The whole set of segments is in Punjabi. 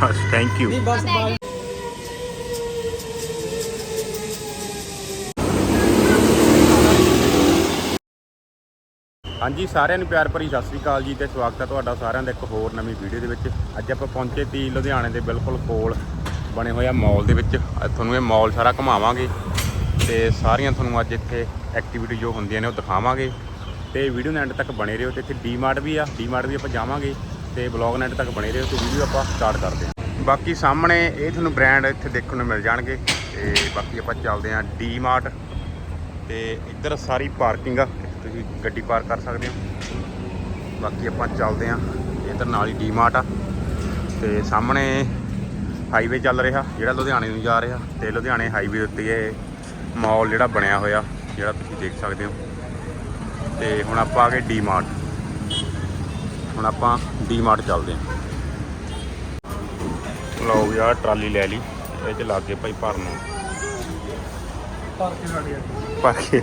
ਬਸ ਥੈਂਕ ਯੂ ਨਹੀਂ ਬਸ ਬਾਈ ਹਾਂਜੀ ਸਾਰਿਆਂ ਨੂੰ ਪਿਆਰ ਭਰੀ ਸਤਿ ਸ੍ਰੀ ਅਕਾਲ ਜੀ ਤੇ ਸਵਾਗਤ ਹੈ ਤੁਹਾਡਾ ਸਾਰਿਆਂ ਦਾ ਇੱਕ ਹੋਰ ਨਵੀਂ ਵੀਡੀਓ ਦੇ ਵਿੱਚ। ਅੱਜ ਆਪਾਂ ਪਹੁੰਚੇ ਤੀ ਲੁਧਿਆਣੇ ਦੇ ਬਿਲਕੁਲ ਕੋਲ ਬਣੇ ਹੋਏ ਆ ਮਾਲ ਦੇ ਵਿੱਚ। ਅੱਜ ਤੁਹਾਨੂੰ ਇਹ ਮਾਲ ਸਾਰਾ ਘੁਮਾਵਾਂਗੇ ਤੇ ਸਾਰੀਆਂ ਤੁਹਾਨੂੰ ਅੱਜ ਇੱਥੇ ਐਕਟੀਵਿਟੀ ਜੋ ਹੁੰਦੀਆਂ ਨੇ ਉਹ ਦਿਖਾਵਾਂਗੇ। ਤੇ ਵੀਡੀਓ ਦੇ ਐਂਡ ਤੱਕ ਬਣੇ ਰਹੋ ਤੇ ਇੱਥੇ ਡੀਮਾਰਟ ਵੀ ਆ ਡੀਮਾਰਟ ਵੀ ਆਪਾਂ ਜਾਵਾਂਗੇ। ਤੇ ਬਲੌਗ ਐਂਡ ਤੱਕ ਬਣੇ ਰਹੋ ਤੇ ਵੀਡੀਓ ਆਪਾਂ ਸਟਾਰਟ ਕਰਦੇ ਹਾਂ। ਬਾਕੀ ਸਾਹਮਣੇ ਇਹ ਤੁਹਾਨੂੰ ਬ੍ਰਾਂਡ ਇੱਥੇ ਦੇਖਣ ਨੂੰ ਮਿਲ ਜਾਣਗੇ ਤੇ ਬਾਕੀ ਆਪਾਂ ਚੱਲਦੇ ਹਾਂ ਡੀ ਮਾਰਟ ਤੇ ਇੱਧਰ ਸਾਰੀ ਪਾਰਕਿੰਗ ਆ ਤੁਸੀਂ ਗੱਡੀ ਪਾਰਕ ਕਰ ਸਕਦੇ ਹੋ। ਬਾਕੀ ਆਪਾਂ ਚੱਲਦੇ ਹਾਂ, ਇੱਧਰ ਨਾਲ ਹੀ ਡੀ ਮਾਰਟ ਆ ਤੇ ਸਾਹਮਣੇ ਹਾਈਵੇ ਚੱਲ ਰਿਹਾ, ਜਿਹੜਾ ਲੁਧਿਆਣੇ ਨੂੰ ਜਾ ਰਿਹਾ ਤੇ ਲੁਧਿਆਣੇ ਹਾਈਵੇ ਉੱਤੇ ਇਹ ਮਾਲ ਜਿਹੜਾ ਬਣਿਆ ਹੋਇਆ, ਜਿਹੜਾ ਤੁਸੀਂ ਦੇਖ ਸਕਦੇ ਹੋ। ਤੇ ਹੁਣ ਆਪਾਂ ਆ ਗਏ ਡੀ ਮਾਰਟ ਹੁਣ ਆਪਾਂ ਡੀਮਾਰਟ ਚੱਲਦੇ ਆਂ ਲਓ ਯਾਰ ਟਰਾਲੀ ਲੈ ਲਈ ਇਹ ਚ ਲੱਗ ਗਏ ਭਾਈ ਭਰਨ ਨੂੰ। ਪਾਰਕ ਛੱਡ ਗਿਆ ਭਰ ਕੇ।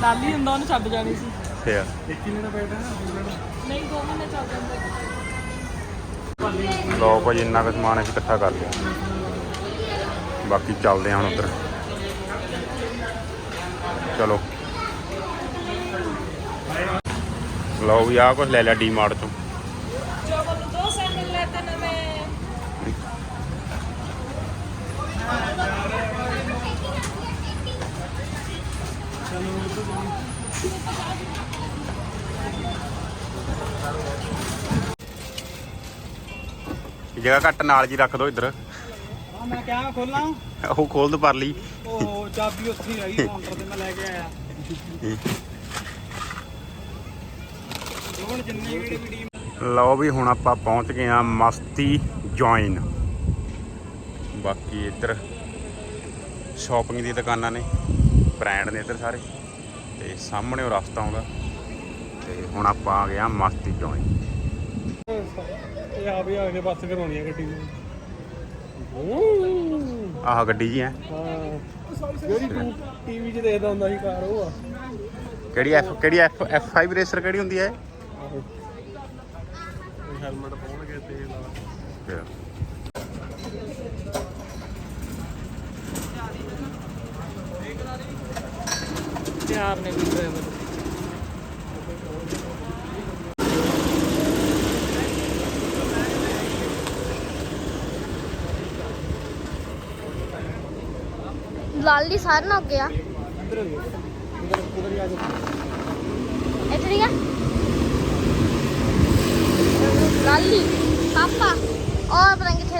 ਲਾਲੀ ਹੁੰਦਾ ਉਹਨੂੰ ਛੱਡ ਜਾਣੀ ਸੀ। ਫੇਰ। ਦੇਖੀ ਨੇ ਨਾ ਬੈਠਾ ਨਾ ਨਹੀਂ ਦੋ ਮਹੀਨੇ ਚੱਲ ਜਾਂਦੇ। ਲਓ ਭਾਈ ਇੰਨਾ ਕੁ ਸਮਾਨ ਅਸੀਂ ਇਕੱਠਾ ਕਰ ਲਿਆ। ਬਾਕੀ ਚੱਲਦੇ ਹਾਂ ਹੁਣ ਉੱਧਰ। ਚਲੋ। ਲਓ ਵੀ ਆਹ ਕੁਝ ਲੈ ਲਿਆ ਡੀਮਾਰਟ ਤੋਂ ਜੋ ਬੋਲ ਦੋ ਸੈਂਡਲ ਲੈਤੇ ਨਵੇਂ ਜਗ੍ਹਾ ਘੱਟ ਨਾਲ ਜੀ ਰੱਖ ਦਿਓ ਇੱਧਰ। ਮੈਂ ਕਿਹਾ ਖੋਲਾਂ। ਉਹ ਖੋਲ ਦੋ ਪਰ ਲਈ ਉਹ ਚਾਬੀ ਉੱਥੇ ਹੀ ਰਹੀ ਕਾਊਂਟਰ ਤੇ ਮੈਂ ਲੈ ਕੇ ਆਇਆ। ਲਓ ਵੀ ਹੁਣ ਆਪਾਂ ਪਹੁੰਚ ਗਏ ਆ ਮਸਤੀ ਜੁਆਇਨ ਬਾਕੀ ਇੱਧਰ ਸ਼ਾਪਿੰਗ ਦੀਆਂ ਦੁਕਾਨਾਂ ਨੇ ਬ੍ਰਾਂਡ ਨੇ ਇੱਧਰ ਸਾਰੇ। ਤੇ ਸਾਹਮਣੇ ਉਹ ਰਸਤਾ ਆਉਂਦਾ। ਤੇ ਹੁਣ ਆਪਾਂ ਆ ਗਏ ਆ ਮਸਤੀ ਜੁਆਇਨ ਇਹ ਆ ਵੀ ਆ ਕੇ ਬੱਸ ਕਰਾਉਣੀ ਆ ਗੱਡੀ ਨੂੰ ਆਹ ਗੱਡੀ ਜੀ ਹੈ। ਹਾਂ। ਜਿਹੜੀ ਤੂੰ ਟੀਵੀ 'ਚ ਦੇਖਦਾ ਹੁੰਦਾ ਸੀ ਕਾਰ ਉਹ ਆ ਕਿਹੜੀ ਐਫ ਕਿਹੜੀ ਐਫ F5 ਰੇਸਰ ਕਿਹੜੀ ਹੁੰਦੀ ਹੈ? ਹੈਲਮਟ ਪਾਉਣਗੇ ਤੇ ਲਾ ਫਿਰ ਪਿਆਰ ਨੇ ਵੀ ਡਰਾਈਵਰ। ਲਾਲੀ ਸਾਰ ਨਾ ਗਿਆ ਇੱਧਰ ਹੋ ਜਾ ਇੱਧਰ ਉੱਧਰ ਹੀ ਆ। ਜਾ ਇੱਥੇ ਠੀਕ ਹੈ ਲਾਲੀ ਪਾਪਾ ਔਰ ਪਤਾ ਨੀ ਕਿੱਥੇ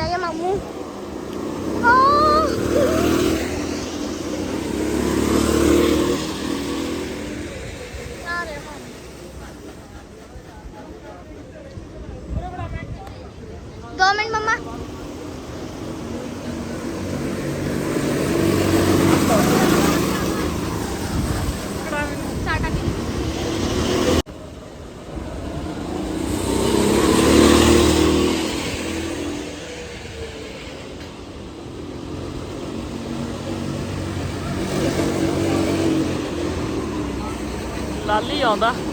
nåde.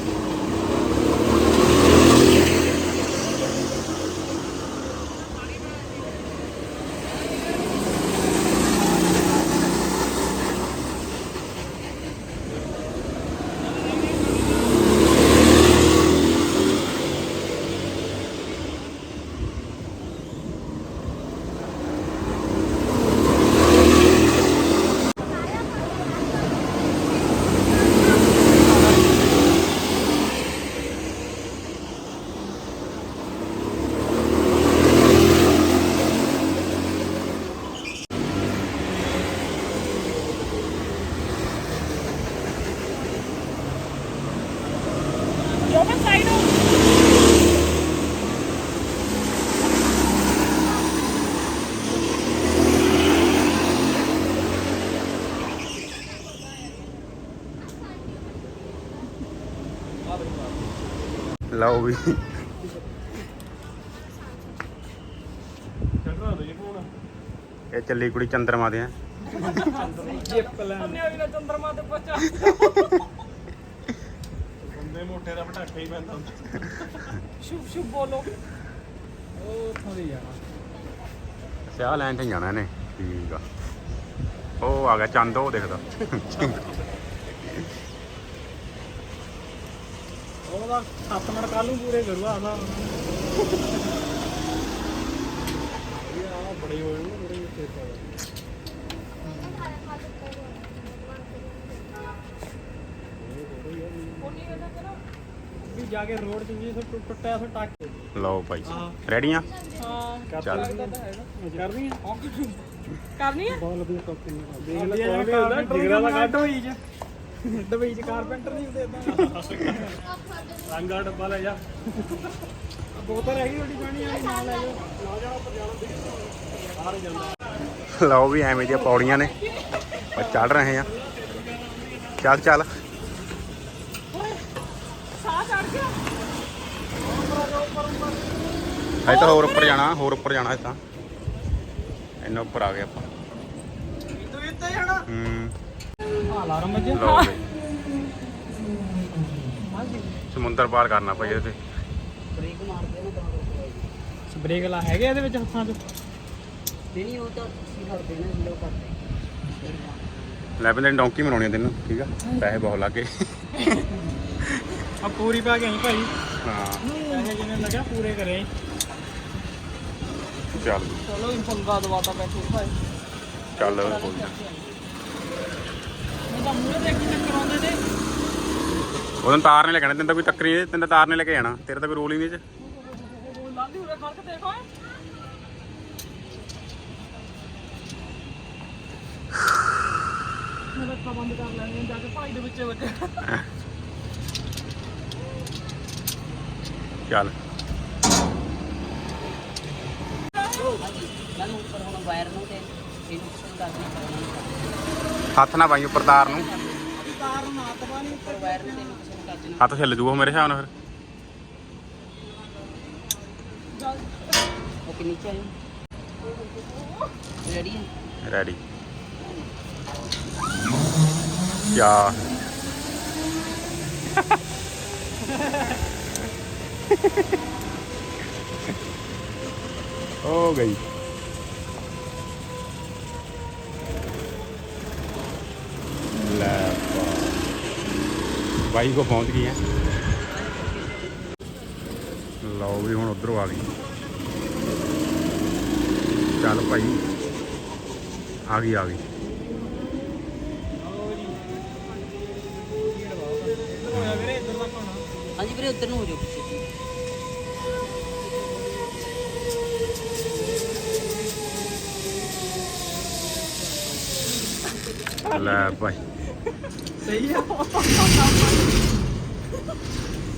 ਲਓ ਵੀ। ਇਹ ਚੱਲੀ ਕੁੜੀ ਚੰਦਰਮਾ ਦੇ ਆ। ਨਾ ਚੰਦਰਮਾ ਤੇ ਪਹੁੰਚਾ। ਬੰਦੇ ਮੋਟੇ ਦਾ ਪਟਾਕਾ ਹੀ ਪੈਂਦਾ ਹੁੰਦਾ। ਸ਼ੁਭ ਸ਼ੁਭ ਬੋਲੋ। ਉਹ ਥੋੜੀ ਜਾਣਾ ਸਿਆਹ ਲੈਣ ਤੇ ਜਾਣਾ ਇਹਨੇ। ਠੀਕ ਆ। ਉਹ ਆ ਗਿਆ ਚੰਦ ਉਹ ਦਿਖਦਾ। ਉਹਦਾ 7 ਮਿੰਟ ਕੱਲ ਨੂੰ ਪੂਰੇ ਕਰੂਗਾ ਆਦਾ ਇਹ ਆ ਬੜੇ ਹੋਏ ਨੇ ਬੜੇ ਆ ਵੀ ਜਾ ਕੇ ਰੋਡ ਚ ਜੀ ਸਭ ਟੁੱਟਿਆ ਸੋ ਟੱਕ ਲਓ ਭਾਈ ਹਾਂ। ਰੈਡੀਆਂ ਹਾਂ। ਚੱਲ। ਕਰਨੀ ਆ ਕਰਨੀ ਆ? ਬਹੁਤ ਵਧੀਆ ਟੋਪੀ ਨਹੀਂ ਦੇਖ ਲੈ ਹੁੰਦਾ ਜਿਗਰਾ ਦਾ ਕੱਢ ਹੋਈ ਚ। ਡਬਈ ਚ ਕਾਰਪੈਂਟਰ ਨਹੀਂ ਹੁੰਦੇ ਇਦਾਂ ਰੰਗਾ ਡੱਬਾ ਲੈ ਜਾ। ਬੋਤਲ ਹੈਗੀ ਤੁਹਾਡੀ ਪਾਣੀ ਵਾਲੀ ਨਾਲ ਲੈ ਜਾਓ। ਲਾ ਜਾ ਉੱਪਰ ਜਾਣਾ ਬਾਹਰ ਜਾਂਦਾ ਲਓ ਵੀ ਐਵੇਂ ਦੀਆਂ ਪੌੜੀਆਂ ਨੇ। ਆਪਾਂ ਚੜ ਰਹੇ ਆ। ਚੱਲ ਚੱਲ। ਸਾਹ ਚੜ ਗਿਆ ਹਜੇ ਤਾਂ ਹੋਰ ਉੱਪਰ ਜਾਣਾ ਹੋਰ ਉੱਪਰ ਜਾਣਾ ਹਜੇ ਤਾਂ। ਇੰਨਾ ਉੱਪਰ ਆ ਗਏ ਆਪਾਂ। ਤੂੰ ਇੱਥੇ ਜਾਣਾ ਹੂੰ। ਅਲਾਰਮ ਵੱਜਿਆ ਲਓ ਵੀ ਸਮੁੰਦਰ ਪਾਰ ਕਰਨਾ ਪਈ ਇਹਦੇ ਬ੍ਰੇਕ ਲਾ ਹੈਗੇ ਇਹਦੇ ਵਿੱਚ ਹੱਥਾਂ 'ਚ ਲੈ ਬੰਦੇ ਡੌਂਕੀ ਮਨਾਉਣੀ ਆ ਤੈਨੂੰ ਠੀਕ ਆ? ਪੈਸੇ ਬਹੁਤ ਲੱਗੇ ਆ ਪੂਰੀ ਪਾ ਕੇ ਆਈ ਭਾਈ। ਹਾਂ। ਪੈਸੇ ਜਿੰਨੇ ਲੱਗਿਆ ਪੂਰੇ ਕਰੇ ਆਈ। ਚੱਲ। ਚਲੋ ਇਹ ਪੰਗਾ ਦਵਾਤਾ ਬੈਠੋ ਭਾਈ। ਚੱਲ ਨਾ। ਤਾਂ ਮੂਹਰੇ ਦੇਖ ਕੇ ਕਰਾਉਂਦੇ ਨੇ ਉਹਨੂੰ ਤਾਰ ਨੇ ਲੱਗਣਾ ਤੈਨੂੰ ਤਾਂ ਕੋਈ ਟੱਕਰੀ ਨਹੀਂ ਤੈਨੂੰ ਤਾਂ ਤਾਰ ਨੇ ਲੈ ਕੇ ਜਾਣਾ ਤੇਰੇ ਤਾਂ ਕੋਈ ਰੋਲ ਹੀ ਨਹੀਂ ਇਹ 'ਚ। ਉਹ ਲਾਲੀ ਉਰੇ ਖੜ ਕੇ ਦੇਖੋ ਮੇਰਾ ਅੱਖਾਂ ਬੰਦ ਕਰ ਲੈਣੀਆਂ ਜਾ ਕੇ ਭਾਈ ਦੇ ਵਿੱਚ ਵੱਜੇ। ਚੱਲ। ਕੱਲ ਉੱਪਰ ਹੁਣ ਵਾਇਰ ਨੂੰ ਤੇ ਹੱਥ ਨਾ ਪਾਈ ਉੱਪਰ ਤਾਰ ਨੂੰ। ਹੱਥ ਛਿੱਲ ਜੂਗਾ ਮੇਰੇ ਹਿਸਾਬ ਨਾਲ ਓਕੇ ਨੀਚੇ ਆਇਓ ਰੈਡੀ ਫਿਰ। ਰੈਡੀ ਯਾ ਹੋ ਗਈ। ਬਾਈ ਕੋ ਪਹੁੰਚ ਗਈ ਹੈ ਲਓ ਵੀ ਹੁਣ ਉਧਰੋਂ ਆ ਗਈ। ਚੱਲ ਭਾਈ ਆ ਗਈ ਆ ਗਈ। ਹਾਂਜੀ ਵੀਰੇ ਉੱਧਰ ਨੂੰ ਹੋ ਜਾਓ ਪਿੱਛੇ। ਲੈ ਭਾਈ। ਸਹੀ ਆ।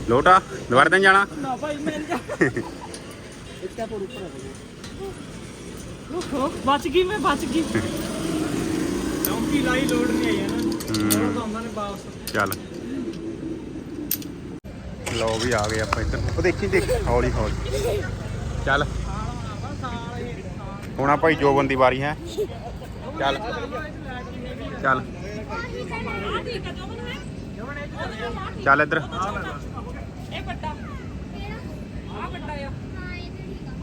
ਲੋਟਾ ਦੁਬਾਰਾ ਤਾਂ ਨੀ ਜਾਣਾ? ਨਾ ਭਾਈ ਮੈਂ ਇੱਥੇ ਪਰ ਉੱਪਰ ਆ ਜਾਓ ਰੁਕੋ ਬਚ ਗਈ ਮੈਂ ਬਚ ਗਈ। ਚੌਂਕੀ ਲਾਈ ਲੋਡ ਨਹੀਂ ਆਈ ਇਹਨਾਂ ਨੂੰ। ਹੂੰ। ਲੋਡ ਤਾਂ ਉਹਨਾਂ ਨੇ ਵਾਪਸ। ਚੱਲ। ਲਓ ਵੀ ਆ ਗਏ ਆਪਾਂ ਇੱਧਰ। ਉਹ ਦੇਖੀ ਦੇਖ ਹੌਲੀ ਹੌਲੀ। ਚੱਲ। ਹੁਣ ਆ ਭਾਈ ਜੋਬਨ ਦੀ ਵਾਰੀ ਹੈ। ਚੱਲ। ਚੱਲ। ਚੱਲ ਇੱਧਰ। ਇਹ ਵੱਡਾ ਆ ਵੱਡਾ ਆ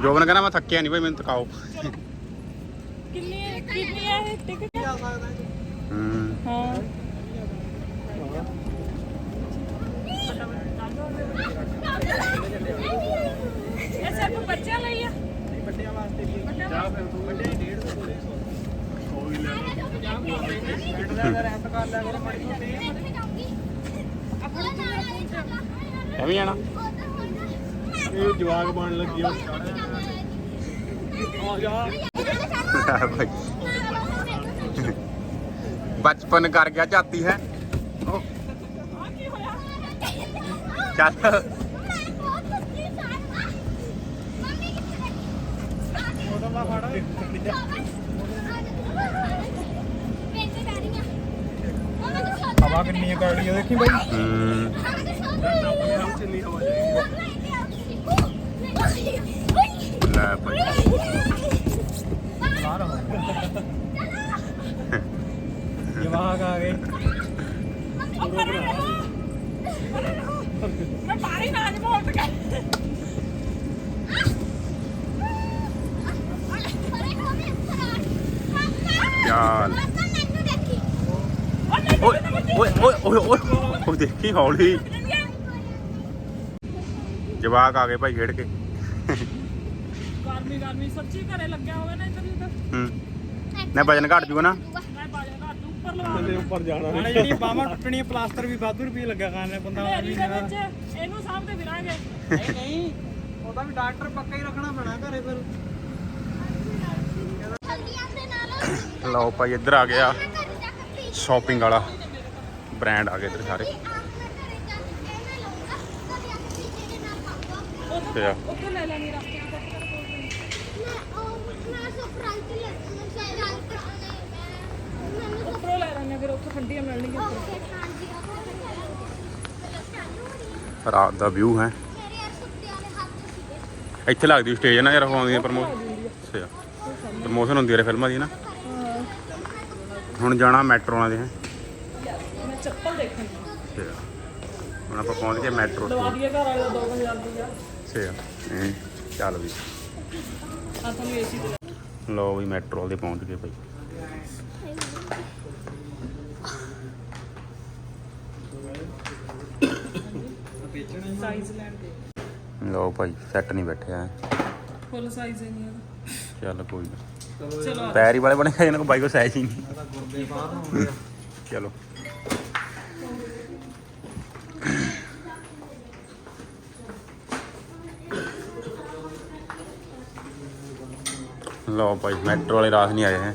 ਜੋਬਨ ਕਹਿੰਦਾ ਮੈਂ ਥੱਕਿਆ ਨਹੀਂ ਭਾਈ ਮੈਨੂੰ ਥਕਾਓ। ਕਿੰਨੀ ਹੈ। ਕਿੰਨੀ ਹੈ। ਇਹ ਟਿਕਟ ਹੂੰ ਹਾਂ ਇਹ ਸਿਰਫ ਬੱਚਿਆਂ ਲਈ ਆ। ਵੱਡਿਆਂ ਵਾਸਤੇ ਵੀ ਜਾ ਫਿਰ ਤੂੰ। ਵੱਡੇ 150 ਕੋਲੇ 100 ਹੋ ਹੀ ਲੈ ਐਵੇਂ ਜਾਣਾ। ਇਹ ਜਵਾਗ ਬਣ ਲੱਗੀ ਆ। ਜਾ। ਬਚਪਨ ਕਰ ਗਿਆ ਝਾਤੀ ਹੈ। ਉਹ ਚੱਲ। ਉਹਦਾ ਮਾ ਫੜ। हवा कितनी है गाड़ी ये देखिए भाई ये वहाँ का आ गई Y'all. ਓਏ ਓਏ ਓਏ ਓਏ ਓਏ ਉਹ ਦੇਖੀ ਹੌਲੀ ਜਵਾਕ ਆ ਗਏ ਭਾਈ ਖੇਡ ਕੇ ਗਰਮੀ ਗਰਮੀ ਸੱਚੀ ਘਰੇ ਲੱਗਿਆ ਹੋਵੇ ਨਾ ਇੱਧਰ ਉੱਧਰ ਹੂੰ ਨਾ ਵਜਨ ਘਟ ਜੂਗਾ ਨਾ ਮੈਂ ਬਾਜਾ ਘਰ ਤੋਂ ਉੱਪਰ ਲਵਾ ਥੱਲੇ ਉੱਪਰ ਜਾਣਾ ਹਾਂ ਜਿਹੜੀ ਬਾਹਾਂ ਟੁੱਟਣੀਆਂ ਪਲਾਸਟਰ ਵੀ ਵਾਧੂ ਰੁਪਏ ਲੱਗਾ ਕਰਨੇ ਬੰਦਾ ਹਨੇਰੀ ਦੇ ਵਿੱਚ ਇਹਨੂੰ ਸਾਹਮਣੇ ਫਿਰਾਂਗੇ ਨਹੀਂ ਨਹੀਂ ਉਹਦਾ ਵੀ ਡਾਕਟਰ ਪੱਕਾ ਹੀ ਰੱਖਣਾ ਪੈਣਾ ਘਰੇ ਫਿਰ। ਦੇ ਨਾਲ ਲਓ ਭਾਈ ਇੱਧਰ ਆ ਗਿਆ। ਸ਼ਾਪਿੰਗ ਵਾਲਾ ਬ੍ਰਾਂਡ ਆ ਗਏ ਇੱਧਰ ਸਾਰੇ। ਤੇ ਆ। ਰਾਤ ਉੱਪਰੋਂ ਲੈ ਲੈਣੇ ਫਿਰ ਉੱਥੇ ਠੰਡੀਆਂ ਮਿਲਣਗੀਆਂ ਰਾਤ ਦਾ ਵਿਊ ਹੈ। ਇੱਥੇ ਲੱਗਦੀ ਸਟੇਜ ਨਾ ਯਾਰ ਆਉਂਦੀਆਂ ਪ੍ਰਮੋਸ਼ਨ ਅੱਛਾ। ਪ੍ਰਮੋਸ਼ਨ ਹੁੰਦੀ ਹੈ ਫਿਲਮਾਂ ਦੀ ਨਾ। ਹੁਣ ਜਾਣਾ ਮੈਟਰੋਆਂ ਦੇ ਹੈ। ਮੈਂ ਚੱਪਲ ਦੇਖਣੀ ਤੇ ਹੁਣ ਆਪਾਂ ਪਹੁੰਚ ਗਏ ਮੈਟਰੋ ਲਵਾ ਦਈਏ ਘਰ ਵਾਲੇ ਦਾ 2000 ਰੁਪਇਆ ਤੇ ਹੂੰ, ਚੱਲ ਵੀ। ਆ ਤੁਹਾਨੂੰ ਏਸੀ ਦੇ ਲਓ ਵੀ ਮੈਟਰੋ ਦੇ ਪਹੁੰਚ ਗਏ ਭਾਈ ਸਾਈਜ਼ ਲੈਣ ਦੇ। ਲਓ ਭਾਈ ਸੈੱਟ ਨਹੀਂ ਬੈਠਿਆ। ਫੁੱਲ ਸਾਈਜ਼ ਹੈ ਨਹੀਂ ਇਹਦਾ ਚੱਲ ਕੋਈ ਨਾ। ਚਲੋ ਪੈਰੀ ਵਾਲੇ ਬਣੇ ਇਹਨਾਂ ਕੋ ਬਾਈ ਕੋ ਸਾਈਜ਼ ਹੀ ਨਹੀਂ ਚਲੋ ਲਓ ਭਾਈ ਮੈਟਰੋ ਵਾਲੇ ਰਾਤ ਨਹੀਂ ਆਏ ਹੈ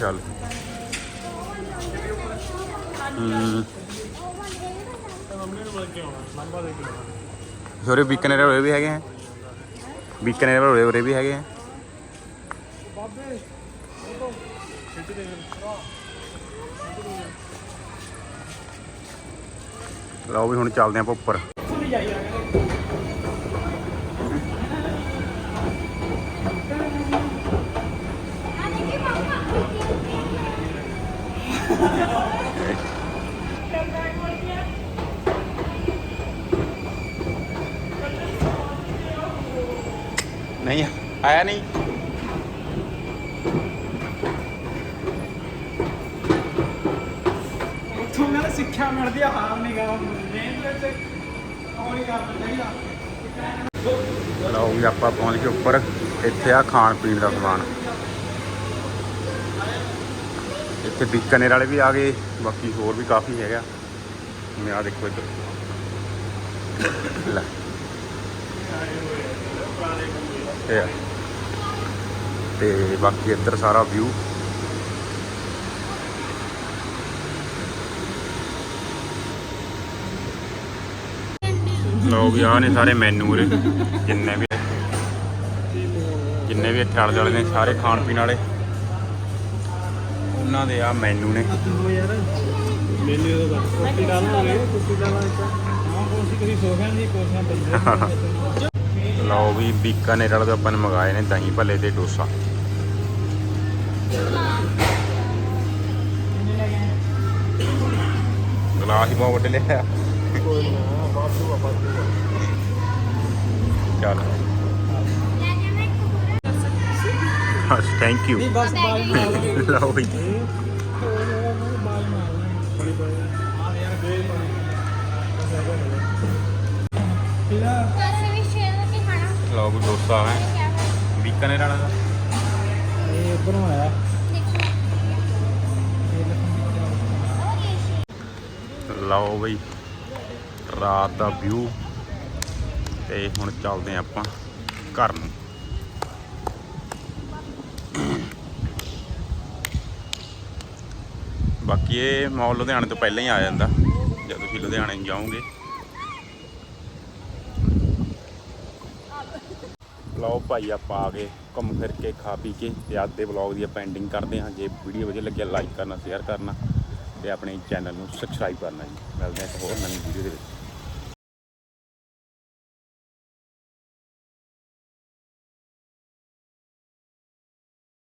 ਚੱਲ ਹੂੰ ਹੋਰੇ ਬੀਕਾਨੇਰ ਵਾਲੇ ਵੀ ਹੈਗੇ ਹੈ ਬੀਕਾਨੇਰ ਵਾਲੇ ਉਰੇ ਵੀ ਹੈਗੇ ਹੈ ਲਓ ਵੀ ਹੁਣ ਚੱਲਦੇ ਆਪਾਂ ਉੱਪਰ। ਨਹੀਂ ਆਇਆ ਨਹੀਂ। ਉੱਥੋਂ ਕਹਿੰਦੇ ਸਿੱਖਿਆ ਮਿਲਦੀ ਆ ਹਾਰ ਨਹੀਂ ਗਾ। ਮਿਹਨਤ ਵਿੱਚ ਉਹ ਹੀ ਕਰਨਾ ਚਾਹੀਦਾ ਲਓ ਵੀ ਆਪਾਂ ਪਹੁੰਚ ਗਏ ਉੱਪਰ। ਇੱਥੇ ਆ ਖਾਣ ਪੀਣ ਦਾ ਸਮਾਨ। ਇੱਥੇ ਬੀਕਾਨੇਰ ਵਾਲੇ ਵੀ ਆ ਗਏ। ਬਾਕੀ ਹੋਰ ਵੀ ਕਾਫੀ ਹੈਗਾ ਮੈਂ ਆ ਦੇਖੋ ਇੱਧਰ। ਲੈ। ਇਹ ਆ। ਤੇ ਬਾਕੀ ਇੱਧਰ ਸਾਰਾ ਵਿਊ ਲਓ ਵੀ ਆ ਨੇ ਸਾਰੇ ਮੈਨੂ ਉਰੇ। ਜਿੰਨੇ ਵੀ ਜਿੰਨੇ ਵੀ ਇੱਥੇ ਆਲੇ ਦੁਆਲੇ ਨੇ ਸਾਰੇ ਖਾਣ ਪੀਣ ਵਾਲੇ। ਉਹਨਾਂ ਦੇ ਆ ਮੈਨੂ ਨੇ ਉਹ ਯਾਰ ਮੈਨੂੰ ਇਹਦਾ ਕੁੱਤੀ ਡਾਲਾਂਗੇ ਕੁੱਤੀ ਹਾਂ ਕੋਸੀ ਕਰੀ ਸੋਫਿਆਂ ਦੀ ਕੋਸੀਆਂ ਪਈਆਂ ਲਓ ਵੀ ਬੀਕਾਨੇਰ ਵਾਲੇ ਤੋਂ ਆਪਾਂ ਨੇ ਮੰਗਾਏ ਨੇ ਦਹੀਂ ਭੱਲੇ ਤੇ ਡੋਸਾ। ਗਲਾਸ ਹੀ ਬਹੁਤ ਵੱਡੇ ਲਿਆ ਚੱਲ। ਬਸ ਥੈਂਕ ਯੂ ਲਓ। ਵੀ ਬਾਲ ਲਓ ਵੀ ਡੋਸਾ ਹੈ। ਬੀਕਾਨੇਰ ਵਾਲਾ ਦਾ। ਇਹ ਉਧਰੋਂ ਆਇਆ। ਲਓ ਬਈ ਰਾਤ ਦਾ ਵਿਊ ਤੇ ਹੁਣ ਚੱਲਦੇ ਆਪਾਂ ਘਰ ਨੂੰ। ਬਾਕੀ ਇਹ ਮੌਲ ਲੁਧਿਆਣੇ ਤੋਂ ਪਹਿਲਾਂ ਹੀ ਆ ਜਾਂਦਾ। ਜਦ ਤੁਸੀਂ ਲੁਧਿਆਣੇ ਜਾਓਗੇ। ਲਓ ਭਾਈ ਆਪਾਂ ਆ ਗਏ ਘੁੰਮ ਫਿਰ ਕੇ, ਖਾ ਪੀ ਕੇ ਤੇ ਅੱਜ ਦੇ ਵਲੌਗ ਦੀ ਆਪਾਂ ਐਂਡਿੰਗ ਕਰਦੇ ਹਾਂ। ਜੇ ਵੀਡੀਓ ਵਧੀਆ ਲੱਗਿਆ ਲਾਈਕ ਕਰਨਾ ਸ਼ੇਅਰ ਕਰਨਾ ਤੇ ਆਪਣੇ ਚੈਨਲ ਨੂੰ ਸਬਸਕ੍ਰਾਈਬ ਕਰਨਾ ਜੀ। ਮਿਲਦੇ ਹਾਂ ਇੱਕ ਹੋਰ ਨਵੀਂ ਵੀਡੀਓ ਦੇ ਵਿੱਚ।